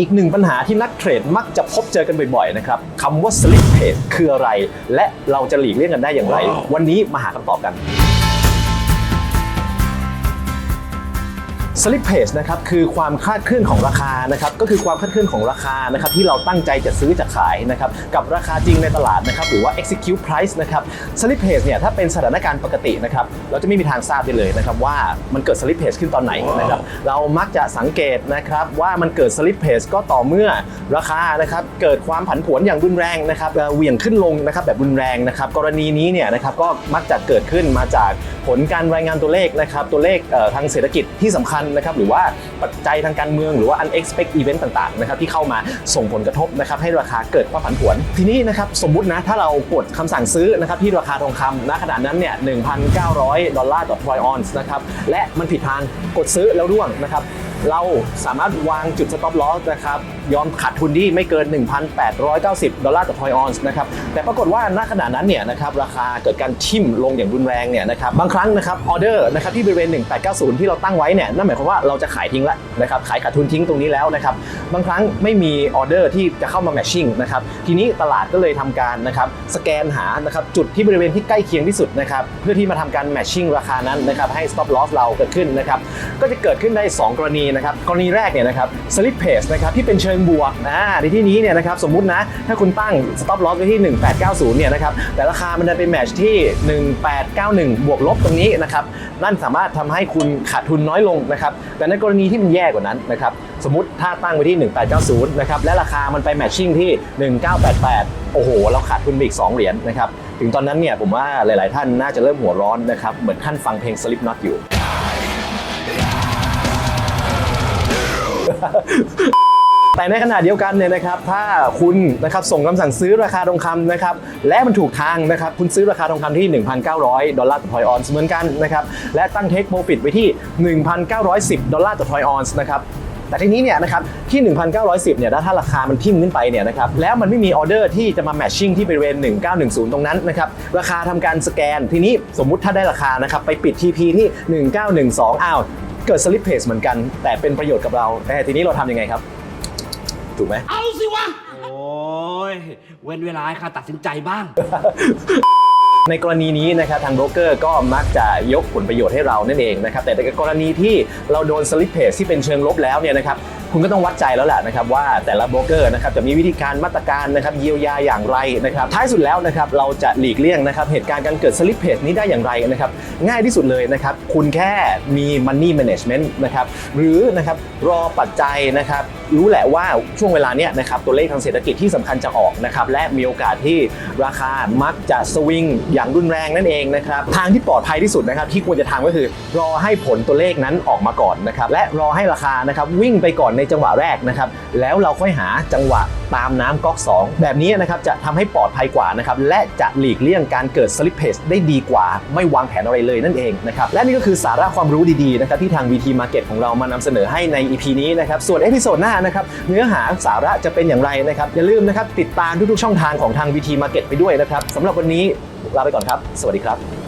อีกหนึ่งปัญหาที่นักเทรดมักจะพบเจอกันบ่อยๆนะครับคำว่า slip trade คืออะไร และเราจะหลีกเลี่ยงกันได้อย่างไร วันนี้มาหาคำตอบกัน สลิปเพจนะครับคือความคลาดเคลื่อนของราคานะครับก็คือความคลาดเคลื่อนของราคานะครับที่เราตั้งใจจะซื้อจะขายนะครับกับราคาจริงในตลาดนะครับหรือว่า execute price นะครับสลิปเพจเนี่ยถ้าเป็นสถานการณ์ปกตินะครับเราจะไม่มีทางทราบได้เลยนะครับว่ามันเกิดสลิปเพจขึ้นตอนไหนนะครับเรามักจะสังเกตนะครับว่ามันเกิดสลิปเพจก็ต่อเมื่อราคานะครับเกิดความผันผวนอย่างรุนแรงนะครับเหวี่ยงขึ้นลงนะครับแบบรุนแรงนะครับกรณีนี้เนี่ยนะครับก็มักจะเกิดขึ้นมาจากผลการรายงานตัวเลขนะครับตัวเลขทางเศรษฐกิจที่สำคัญนะครับหรือว่าปัจจัยทางการเมืองหรือว่า unexpected event ต่างๆนะครับที่เข้ามาส่งผลกระทบนะครับให้ราคาเกิดความผันผวน ทีนี้นะครับสมมุตินะถ้าเรากดคำสั่งซื้อนะครับที่ราคาทองคำณขณะนั้นเนี่ย1,900 ดอลลาร์ต่อทรอยออนซ์นะครับและมันผิดทางกดซื้อแล้วร่วงนะครับเราสามารถวางจุดสต็อปลอสนะครับ ยอมขาดทุนที่ไม่เกิน 1,890 ดอลลาร์ต่อทอยออนซ์นะครับแต่ปรากฏว่าณขณะนั้นเนี่ยนะครับราคาเกิดการทิ่มลงอย่างรุนแรงเนี่ยนะครับบางครั้งนะครับออเดอร์นะครับที่บริเวณ 1890 ที่เราตั้งไว้เนี่ยนั่นหมายความว่าเราจะขายทิ้งแล้วนะครับขายขาดทุนทิ้งตรงนี้แล้วนะครับบางครั้งไม่มีออเดอร์ที่จะเข้ามาแมชชิ่งนะครับทีนี้ตลาดก็เลยทำการนะครับสแกนหานะครับจุดที่บริเวณที่ใกล้เคียงที่สุดนะครับเพื่อที่มาทำการแมชชิ่งราคานั้นนะครับให้ stop loss เราเกิดขึ้นนะครับก็จะเกิดขึ้นได้ 2 กรณีนะครับกรณีแรกเนี่ยนะครับ slip pace นะครับที่เป็นเชิงบวกอ่าในที่นี้เนี่ยนะครับสมมุตินะ ถ้าคุณตั้ง stop loss ไว้ที่ 1890 เนี่ยนะครับแต่ราคามันจะไปแมชที่ 1891 บวกลบตรงนี้นะครับนั่นสามารถทำให้คุณขาดทุนน้อยลงนะครับแต่ในกรณีที่มันแย่กว่านั้นนะครับสมมติถ้าตั้งไว้ที่ 1890 นะครับและราคามันไปแมชชิ่งที่ 1988 โอ้โห เราขาดทุนไปอีก 2 เหรียญนะครับถึงตอนนั้นเนี่ยผมว่าหลาย ๆ ท่านน่าจะเริ่มหัวร้อนนะครับเหมือนท่านฟังเพลง Slip Not อยู่ แต่ในขณะเดียวกันเนี่ยนะครับถ้าคุณนะครับส่งคำสั่งซื้อราคาทองคำนะครับและมันถูกทางนะครับคุณซื้อราคาทองคำที่ 1,900 ดอลลาร์ต่อทรอยออนซ์เหมือนกันนะครับและตั้งเทคโปรฟิตไว้ที่ 1,910 ดอลลาร์ต่อทรอยออนซ์นะครับแต่ทีนี้เนี่ยนะครับที่ 1,910 เนี่ยถ้าราคามันทิ่มขึ้นไปเนี่ยนะครับแล้วมันไม่มีออเดอร์ที่จะมาแมทชิ่งที่บริเวณ 1910 ตรงนั้นนะครับราคาทำการสแกน ทีนี้สมมุติถ้าได้ราคานะครับไปปิด TP ที่ 1912 อ้าว เกิดสลิปเพจเหมือนกัน แต่เป็นประโยชน์กับเราแต่ทีนี้เราทำยังไงครับ ถูกไหม เอาสิวะ โอ้ย เว้นเวลาให้ข้าตัดสินใจบ้าง ในกรณีนี้นะครับทางโบรกเกอร์ก็มักจะยกผลประโยชน์ให้เรานั่นเองนะครับแต่ในกรณีที่เราโดนสลิปเพจที่เป็นเชิงลบแล้วเนี่ยนะครับคุณก็ต้องวัดใจแล้วแหละนะครับว่าแต่ละโบรกเกอร์นะครับจะมีวิธีการมาตรการนะครับเยียวยาอย่างไรนะครับท้ายสุดแล้วนะครับเราจะหลีกเลี่ยงนะครับเหตุการณ์การเกิดสลิปเพจนี้ได้อย่างไรนะครับง่ายที่สุดเลยนะครับคุณแค่มี money management นะครับหรือนะครับรอปัจจัยนะครับรู้แหละว่าช่วงเวลาเนี้ยนะครับตัวเลขทางเศรษฐกิจที่สำคัญจะออกนะครับและมีโอกาสที่ราคามักจะสวิงอย่างรุนแรงนั่นเองนะครับทางที่ปลอดภัยที่สุดนะครับที่ควรจะทำก็คือ รอให้ผลตัวเลขนั้นออกมาก่อนนะครับและรอให้ราคานะครับวิ่งไปก่อนในจังหวะแรกนะครับแล้วเราค่อยหาจังหวะตามน้ำก๊อก 2 แบบนี้นะครับจะทำให้ปลอดภัยกว่านะครับและจะหลีกเลี่ยงการเกิดสลิปเพจได้ดีกว่า ไม่วางแผนอะไรเลยนั่นเองนะครับและนี่ก็คือสาระความรู้ดีๆนะครับที่ทาง VT Market ของเรามานำเสนอให้ใน EP นี้นะครับส่วนเอพิโซดหน้านะครับเนื้อหาสาระจะเป็นอย่างไรนะครับอย่าลืมนะครับติดตามทุกๆช่องทางของทาง VT Market ไปด้วยนะครับสำหรับวันนี้ลาไปก่อนครับ สวัสดีครับ